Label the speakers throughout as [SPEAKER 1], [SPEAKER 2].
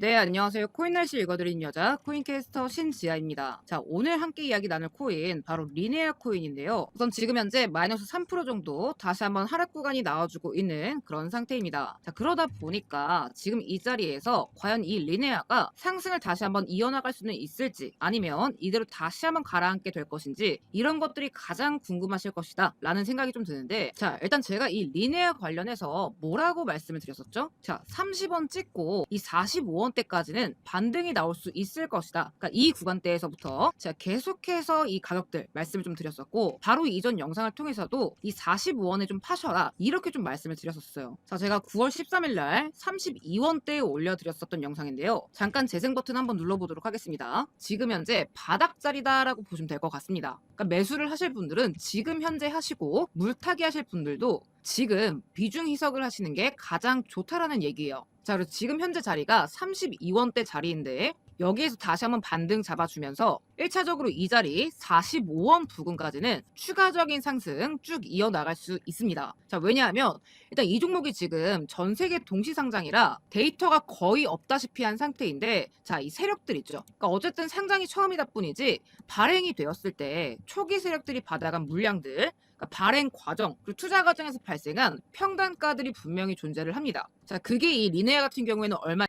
[SPEAKER 1] 네, 안녕하세요. 코인 날씨 읽어드린 여자 코인캐스터 신지아입니다. 자, 오늘 함께 이야기 나눌 코인 바로 리네아 코인인데요. 우선 지금 현재 마이너스 3% 정도 다시 한번 하락 구간이 나와주고 있는 그런 상태입니다. 자, 그러다 보니까 지금 이 자리에서 과연 이 리네아가 상승을 다시 한번 이어나갈 수는 있을지 아니면 이대로 다시 한번 가라앉게 될 것인지 이런 것들이 가장 궁금하실 것이다 라는 생각이 좀 드는데 자, 일단 제가 이 리네아 관련해서 뭐라고 말씀을 드렸었죠? 자, 30원 찍고 이 45원 45 원대까지는 반등이 나올 수 있을 것이다. 그러니까 이 구간대에서부터 제가 계속해서 이 가격들 말씀을 좀 드렸었고 바로 이전 영상을 통해서도 이 45원에 좀 파셔라 이렇게 좀 말씀을 드렸었어요. 자 제가 9월 13일 날 32원대에 올려드렸었던 영상인데요. 잠깐 재생 버튼 한번 눌러보도록 하겠습니다. 지금 현재 바닥자리다라고 보시면 될 것 같습니다. 그러니까 매수를 하실 분들은 지금 현재 하시고 물타기 하실 분들도 지금 비중 희석을 하시는 게 가장 좋다라는 얘기예요. 자, 그리고 지금 현재 자리가 32원대 자리인데 여기에서 다시 한번 반등 잡아주면서 1차적으로 이 자리 45원 부근까지는 추가적인 상승 쭉 이어나갈 수 있습니다. 자, 왜냐하면 일단 이 종목이 지금 전 세계 동시 상장이라 데이터가 거의 없다시피 한 상태인데 자, 이 세력들 있죠. 그러니까 어쨌든 상장이 처음이다 뿐이지 발행이 되었을 때 초기 세력들이 받아간 물량들 그러니까 발행 과정 그리고 투자 과정에서 발생한 평단가들이 분명히 존재를 합니다. 자, 그게 이 리네아 같은 경우에는 얼마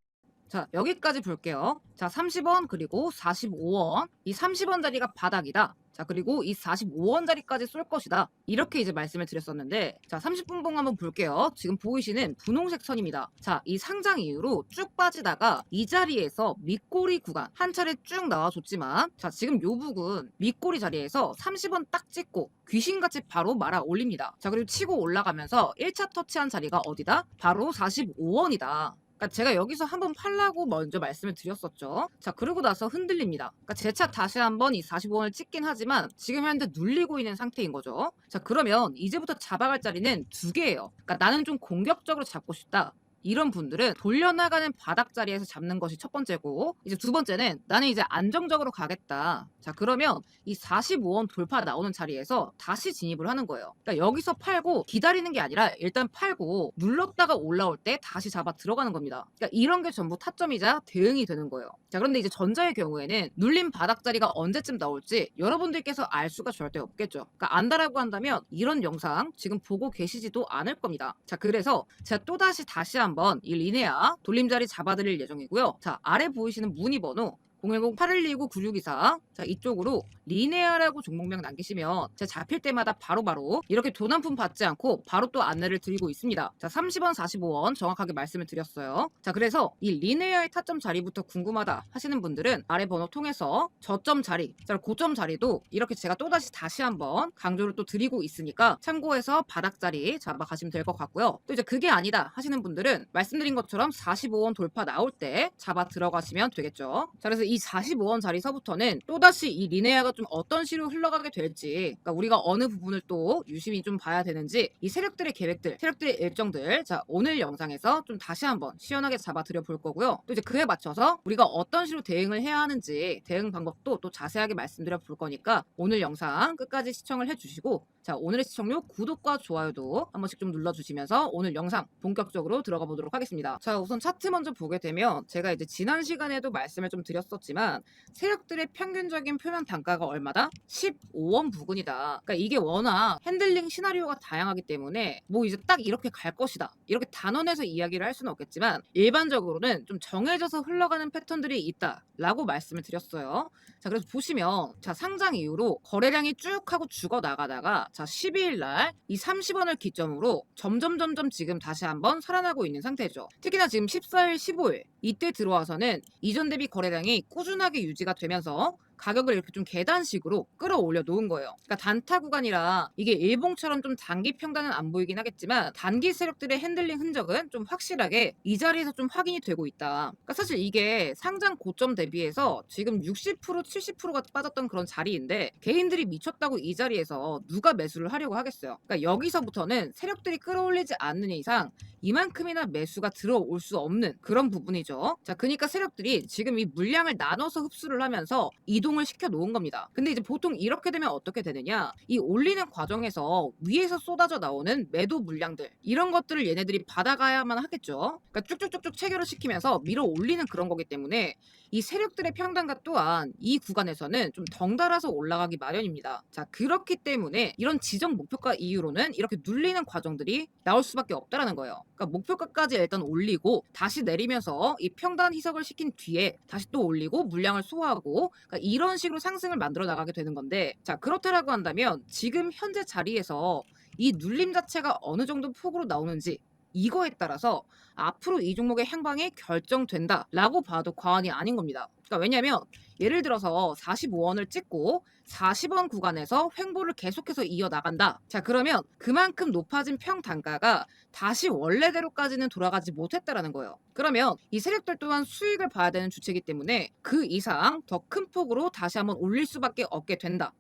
[SPEAKER 1] 자, 여기까지 볼게요. 자, 30원 그리고 45원. 이 30원짜리가 바닥이다. 자, 그리고 이 45원짜리까지 쏠 것이다. 이렇게 이제 말씀을 드렸었는데, 자, 30분 봉 한번 볼게요. 지금 보이시는 분홍색 선입니다. 자, 이 상장 이후로 쭉 빠지다가 이 자리에서 밑꼬리 구간 한 차례 쭉 나와줬지만, 자, 지금 요 부분 밑꼬리 자리에서 30원 딱 찍고 귀신같이 바로 말아 올립니다. 자, 그리고 치고 올라가면서 1차 터치한 자리가 어디다? 바로 45원이다. 그러니까 제가 여기서 한번 팔라고 먼저 말씀을 드렸었죠. 자, 그러고 나서 흔들립니다. 그러니까 제 차 다시 한번 이 45원을 찍긴 하지만 지금 현재 눌리고 있는 상태인 거죠. 자, 그러면 이제부터 잡아갈 자리는 두 개예요. 그러니까 나는 좀 공격적으로 잡고 싶다. 이런 분들은 돌려나가는 바닥 자리에서 잡는 것이 첫 번째고 이제 두 번째는 나는 이제 안정적으로 가겠다. 자 그러면 이 45원 돌파 나오는 자리에서 다시 진입을 하는 거예요. 그러니까 여기서 팔고 기다리는 게 아니라 일단 팔고 눌렀다가 올라올 때 다시 잡아 들어가는 겁니다. 그러니까 이런 게 전부 타점이자 대응이 되는 거예요. 자 그런데 이제 전자의 경우에는 눌린 바닥 자리가 언제쯤 나올지 여러분들께서 알 수가 절대 없겠죠. 그러니까 안다라고 한다면 이런 영상 지금 보고 계시지도 않을 겁니다. 자 그래서 제가 또 다시 다시 한 한번 이 리네아 돌림자리 잡아드릴 예정이고요. 자 아래 보이시는 문의 번호 010-812-9624. 자, 이쪽으로 리네아라고 종목명 남기시면 제가 잡힐 때마다 바로바로 바로 이렇게 푼 받지 않고 바로 또 안내를 드리고 있습니다. 자, 30원, 45원 정확하게 말씀을 드렸어요. 자, 그래서 이 리네아의 타점 자리부터 궁금하다 하시는 분들은 아래 번호 통해서 저점 자리, 자, 고점 자리도 이렇게 제가 또다시 다시 한번 강조를 또 드리고 있으니까 참고해서 바닥 자리 잡아가시면 될 것 같고요. 또 이제 그게 아니다 하시는 분들은 말씀드린 것처럼 45원 돌파 나올 때 잡아 들어가시면 되겠죠. 자, 그래서 이 45원짜리서부터는 또다시 이 리네아가 좀 어떤 시로 흘러가게 될지 그러니까 우리가 어느 부분을 또 유심히 좀 봐야 되는지 이 세력들의 계획들, 세력들의 일정들 자 오늘 영상에서 좀 다시 한번 시원하게 잡아드려 볼 거고요. 또 이제 그에 맞춰서 우리가 어떤 시로 대응을 해야 하는지 대응 방법도 또 자세하게 말씀드려 볼 거니까 오늘 영상 끝까지 시청을 해주시고 자 오늘의 시청료 구독과 좋아요도 한 번씩 좀 눌러주시면서 오늘 영상 본격적으로 들어가 보도록 하겠습니다. 자 우선 차트 먼저 보게 되면 제가 이제 지난 시간에도 말씀을 좀 드렸었 했었지만 세력들의 평균적인 표면 단가가 얼마다? 15원 부근이다. 그러니까 이게 워낙 핸들링 시나리오가 다양하기 때문에 뭐 이제 딱 이렇게 갈 것이다. 이렇게 단언해서 이야기를 할 수는 없겠지만 일반적으로는 좀 정해져서 흘러가는 패턴들이 있다라고 말씀을 드렸어요. 자, 그래서 보시면 자, 상장 이후로 거래량이 쭉 하고 죽어 나가다가 자, 12일 날 이 30원을 기점으로 점점 점점 지금 다시 한번 살아나고 있는 상태죠. 특히나 지금 14일, 15일 이때 들어와서는 이전 대비 거래량이 꾸준하게 유지가 되면서 가격을 이렇게 좀 계단식으로 끌어올려 놓은 거예요. 그러니까 단타 구간이라 이게 일봉처럼 좀 단기 평단은 안 보이긴 하겠지만 단기 세력들의 핸들링 흔적은 좀 확실하게 이 자리에서 좀 확인이 되고 있다. 그러니까 사실 이게 상장 고점 대비해서 지금 60% 70%가 빠졌던 그런 자리인데 개인들이 미쳤다고 이 자리에서 누가 매수를 하려고 하겠어요. 그러니까 여기서부터는 세력들이 끌어올리지 않는 이상 이만큼이나 매수가 들어올 수 없는 그런 부분이죠. 자, 그러니까 세력들이 지금 이 물량을 나눠서 흡수를 하면서 이동 이동을 시켜 놓은 겁니다. 근데 이제 보통 이렇게 되면 어떻게 되느냐? 이 올리는 과정에서 위에서 쏟아져 나오는 매도 물량들 이런 것들을 얘네들이 받아가야만 하겠죠. 그러니까 쭉쭉쭉쭉 체결을 시키면서 밀어 올리는 그런 거기 때문에 이 세력들의 평단가 또한 이 구간에서는 좀 덩달아서 올라가기 마련입니다. 자, 그렇기 때문에 이런 지정 목표가 이후로는 이렇게 눌리는 과정들이 나올 수밖에 없다라는 거예요. 그러니까 목표가까지 일단 올리고 다시 내리면서 이 평단 희석을 시킨 뒤에 다시 또 올리고 물량을 소화하고 그러니까 이런 식으로 상승을 만들어 나가게 되는 건데 자, 그렇다라고 한다면 지금 현재 자리에서 이 눌림 자체가 어느 정도 폭으로 나오는지 이거에 따라서 앞으로 이 종목의 향방이 결정된다라고 봐도 과언이 아닌 겁니다. 그러니까 왜냐하면 예를 들어서 45원을 찍고 40원 구간에서 횡보를 계속해서 이어 나간다. 자 그러면 그만큼 높아진 평 단가가 다시 원래대로까지는 돌아가지 못했다라는 거예요. 그러면 이 세력들 또한 수익을 봐야 되는 주체이기 때문에 그 이상 더 큰 폭으로 다시 한번 올릴 수밖에 없게 된다.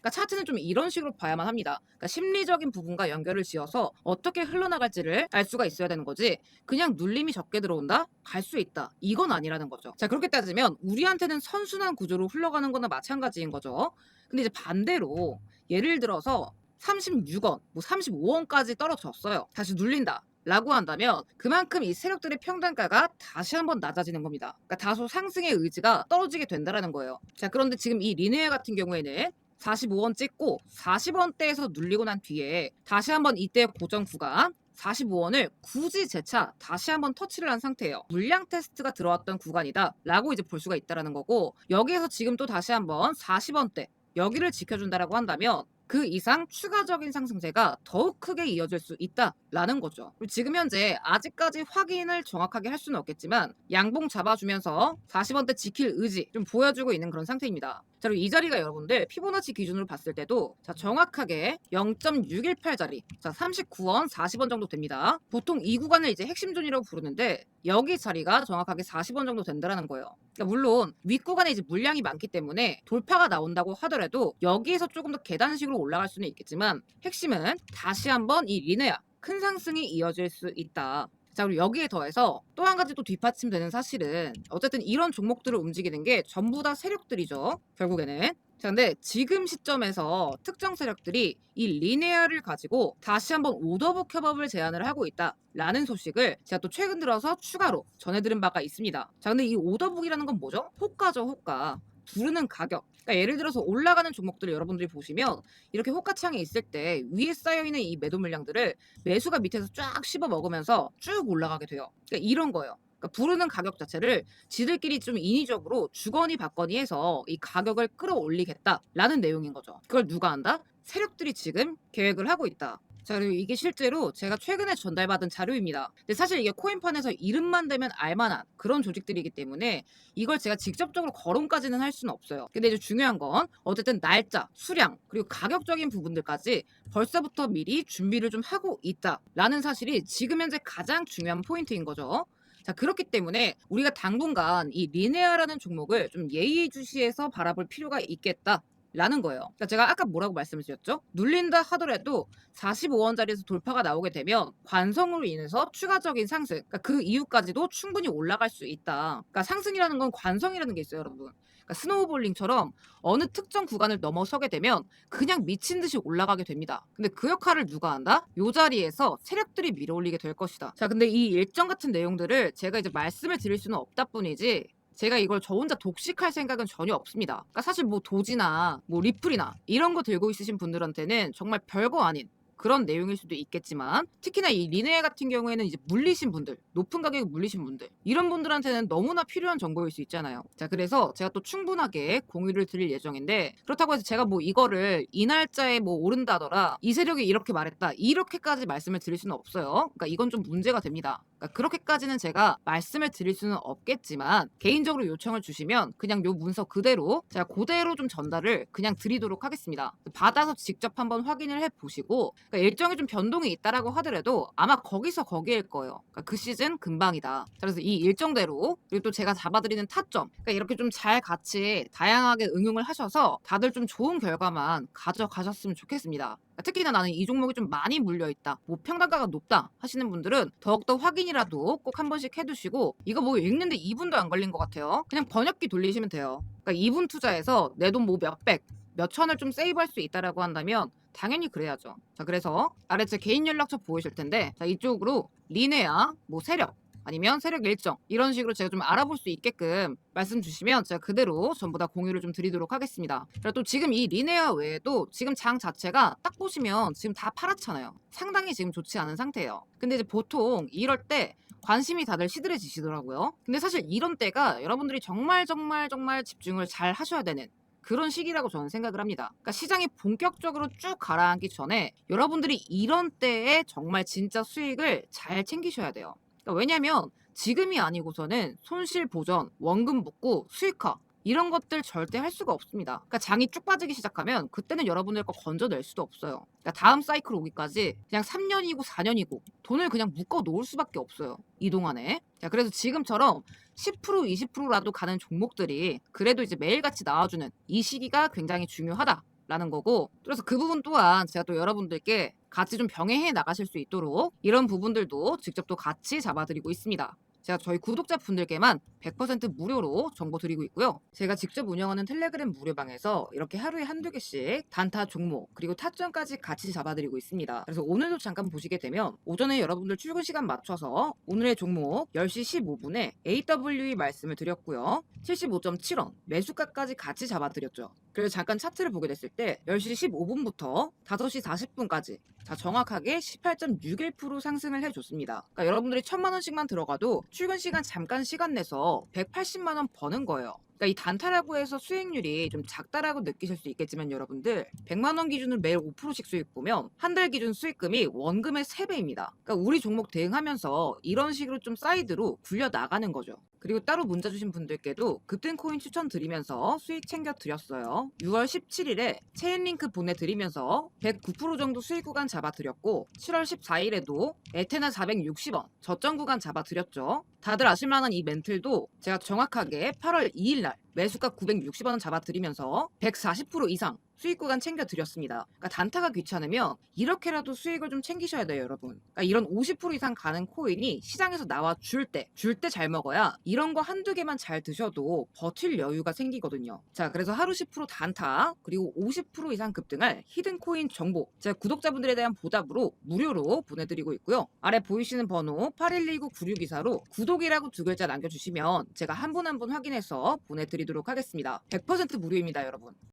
[SPEAKER 1] 그러니까 차트는 좀 이런 식으로 봐야만 합니다. 그러니까 심리적인 부분과 연결을 지어서 어떻게 흘러나갈지를 알 수가 있어야 되는 거지. 그냥 눌림이 적게 들어온다? 갈 수 있다. 이건 아니라는 거죠. 자, 그렇게 따지면 우리한테는 선순환 구조로 흘러가는 거나 마찬가지인 거죠. 근데 이제 반대로 예를 들어서 36원, 뭐 35원까지 떨어졌어요. 다시 눌린다. 라고 한다면 그만큼 이 세력들의 평단가가 다시 한번 낮아지는 겁니다. 그러니까 다소 상승의 의지가 떨어지게 된다라는 거예요. 자, 그런데 지금 이 리네아 같은 경우에는 45원 찍고 40원대에서 눌리고 난 뒤에 다시 한번 이때 고정 구간 45원을 굳이 재차 다시 한번 터치를 한 상태예요. 물량 테스트가 들어왔던 구간이다 라고 이제 볼 수가 있다라는 거고 여기에서 지금 또 다시 한번 40원대 여기를 지켜준다라고 한다면 그 이상 추가적인 상승세가 더욱 크게 이어질 수 있다라는 거죠. 지금 현재 아직까지 확인을 정확하게 할 수는 없겠지만 양봉 잡아주면서 40원대 지킬 의지 좀 보여주고 있는 그런 상태입니다. 자, 그리고 이 자리가 여러분들 피보나치 기준으로 봤을 때도 자, 정확하게 0.618 자리, 자, 39원 40원 정도 됩니다. 보통 이 구간을 이제 핵심 존이라고 부르는데 여기 자리가 정확하게 40원 정도 된다라는 거예요. 그러니까 물론 윗구간에 이제 물량이 많기 때문에 돌파가 나온다고 하더라도 여기에서 조금 더 계단식으로 올라갈 수는 있겠지만 핵심은 다시 한번 이 리네아 큰 상승이 이어질 수 있다. 자, 그리고 여기에 더해서 또 한 가지 또 뒷받침되는 사실은 어쨌든 이런 종목들을 움직이는 게 전부 다 세력들이죠. 결국에는. 자, 근데 지금 시점에서 특정 세력들이 이 리네아를 가지고 다시 한번 오더북 협업을 제안을 하고 있다라는 소식을 제가 또 최근 들어서 추가로 전해들은 바가 있습니다. 자, 근데 이 오더북이라는 건 뭐죠? 호가죠, 호가. 부르는 가격. 그러니까 예를 들어서 올라가는 종목들을 여러분들이 보시면 이렇게 호가창에 있을 때 위에 쌓여 있는 이 매도 물량들을 매수가 밑에서 쫙 씹어 먹으면서 쭉 올라가게 돼요. 그러니까 이런 거예요. 그러니까 부르는 가격 자체를 지들끼리 좀 인위적으로 주거니 받거니 해서 이 가격을 끌어올리겠다라는 내용인 거죠. 그걸 누가 한다? 세력들이 지금 계획을 하고 있다. 자, 그리고 이게 실제로 제가 최근에 전달받은 자료입니다. 근데 사실 이게 코인판에서 이름만 대면 알만한 그런 조직들이기 때문에 이걸 제가 직접적으로 거론까지는 할 수는 없어요. 근데 이제 중요한 건 어쨌든 날짜, 수량, 그리고 가격적인 부분들까지 벌써부터 미리 준비를 좀 하고 있다라는 사실이 지금 현재 가장 중요한 포인트인 거죠. 자, 그렇기 때문에 우리가 당분간 이 리네아라는 종목을 좀 예의주시해서 바라볼 필요가 있겠다. 라는 거예요. 그러니까 제가 아까 뭐라고 말씀을 드렸죠? 눌린다 하더라도 45원짜리에서 돌파가 나오게 되면 관성으로 인해서 추가적인 상승, 그러니까 그 이후까지도 충분히 올라갈 수 있다. 그러니까 상승이라는 건 관성이라는 게 있어요, 여러분. 그러니까 스노우볼링처럼 어느 특정 구간을 넘어서게 되면 그냥 미친 듯이 올라가게 됩니다. 근데 그 역할을 누가 한다? 요 자리에서 세력들이 밀어올리게 될 것이다. 자, 근데 이 일정 같은 내용들을 제가 이제 말씀을 드릴 수는 없다 뿐이지 제가 이걸 저 혼자 독식할 생각은 전혀 없습니다. 그러니까 사실 뭐 도지나 뭐 리플이나 이런 거 들고 있으신 분들한테는 정말 별거 아닌 그런 내용일 수도 있겠지만 특히나 이 리네아 같은 경우에는 이제 물리신 분들 높은 가격에 물리신 분들 이런 분들한테는 너무나 필요한 정보일 수 있잖아요. 자 그래서 제가 또 충분하게 공유를 드릴 예정인데 그렇다고 해서 제가 뭐 이거를 이 날짜에 뭐 오른다더라 이 세력이 이렇게 말했다 이렇게까지 말씀을 드릴 수는 없어요. 그러니까 이건 좀 문제가 됩니다. 그러니까 그렇게까지는 제가 말씀을 드릴 수는 없겠지만 개인적으로 요청을 주시면 그냥 요 문서 그대로 제가 그대로 좀 전달을 그냥 드리도록 하겠습니다. 받아서 직접 한번 확인을 해 보시고 그러니까 일정이 좀 변동이 있다라고 하더라도 아마 거기서 거기일 거예요. 그러니까 그 시즌 금방이다. 자, 그래서 이 일정대로 그리고 또 제가 잡아드리는 타점 그러니까 이렇게 좀 잘 같이 다양하게 응용을 하셔서 다들 좀 좋은 결과만 가져가셨으면 좋겠습니다. 특히나 나는 이 종목이 좀 많이 물려 있다. 뭐 평단가가 높다 하시는 분들은 더욱더 확인이라도 꼭 한 번씩 해두시고 이거 뭐 읽는데 2분도 안 걸린 것 같아요. 그냥 번역기 돌리시면 돼요. 그러니까 그러니까 이분 투자해서 내 돈 뭐 몇백, 몇 천을 좀 세이브할 수 있다라고 한다면 당연히 그래야죠. 자, 그래서 아래 제 개인 연락처 보이실 텐데 자, 이쪽으로 리네아, 뭐 세력 아니면 세력 일정 이런 식으로 제가 좀 알아볼 수 있게끔 말씀 주시면 제가 그대로 전부 다 공유를 좀 드리도록 하겠습니다. 그리고 또 지금 이 리네아 외에도 지금 장 자체가 딱 보시면 지금 다 팔았잖아요. 상당히 지금 좋지 않은 상태예요. 근데 이제 보통 이럴 때 관심이 다들 시들해지시더라고요. 근데 사실 이런 때가 여러분들이 정말 정말 정말 집중을 잘 하셔야 되는 그런 시기라고 저는 생각을 합니다. 그러니까 시장이 본격적으로 쭉 가라앉기 전에 여러분들이 이런 때에 정말 진짜 수익을 잘 챙기셔야 돼요. 그러니까 왜냐면 지금이 아니고서는 손실 보전, 원금 복구, 수익화 이런 것들 절대 할 수가 없습니다. 그러니까 장이 쭉 빠지기 시작하면 그때는 여러분들 거 건져낼 수도 없어요. 그러니까 다음 사이클 오기까지 그냥 3년이고 4년이고 돈을 그냥 묶어 놓을 수밖에 없어요. 이 동안에. 자, 그래서 지금처럼 10% 20%라도 가는 종목들이 그래도 이제 매일같이 나와주는 이 시기가 굉장히 중요하다. 라는 거고 그래서 그 부분 또한 제가 또 여러분들께 같이 좀 병행해 나가실 수 있도록 이런 부분들도 직접 또 같이 잡아드리고 있습니다. 제가 저희 구독자분들께만 100% 무료로 정보 드리고 있고요. 제가 직접 운영하는 텔레그램 무료방에서 이렇게 하루에 한두 개씩 단타 종목 그리고 타점까지 같이 잡아드리고 있습니다. 그래서 오늘도 잠깐 보시게 되면 오전에 여러분들 출근 시간 맞춰서 오늘의 종목 10시 15분에 AWE 말씀을 드렸고요. 75.7원 매수가까지 같이 잡아드렸죠. 그래서 잠깐 차트를 보게 됐을 때 10시 15분부터 5시 40분까지 자 정확하게 18.61% 상승을 해줬습니다. 그러니까 여러분들이 천만 원씩만 들어가도 출근 시간 잠깐 시간 내서 180만 원 버는 거예요. 그러니까 이 단타라고 해서 수익률이 좀 작다라고 느끼실 수 있겠지만 여러분들 100만 원 기준으로 매일 5%씩 수익 보면 한 달 기준 수익금이 원금의 3배입니다. 그러니까 우리 종목 대응하면서 이런 식으로 좀 사이드로 굴려 나가는 거죠. 그리고 따로 문자 주신 분들께도 급등 코인 추천 드리면서 수익 챙겨 드렸어요. 6월 17일에 체인 링크 보내드리면서 109% 정도 수익 구간 잡아드렸고 7월 14일에도 에테나 460원 저점 구간 잡아드렸죠. 다들 아실만한 이 멘틀도 제가 정확하게 8월 2일 날 매수가 960원을 잡아드리면서 140% 이상 수익 구간 챙겨 드렸습니다. 그러니까 단타가 귀찮으면 이렇게라도 수익을 좀 챙기셔야 돼요, 여러분. 그러니까 이런 50% 이상 가는 코인이 시장에서 나와 줄 때, 줄 때 잘 먹어야 이런 거 한두 개만 잘 드셔도 버틸 여유가 생기거든요. 자, 그래서 하루 10% 단타, 그리고 50% 이상 급등할 히든 코인 정보, 제가 구독자분들에 대한 보답으로 무료로 보내드리고 있고요. 아래 보이시는 번호 8119-9624로 구독이라고 두 글자 남겨주시면 제가 한 분 한 분 확인해서 보내드리도록 하겠습니다. 100% 무료입니다, 여러분.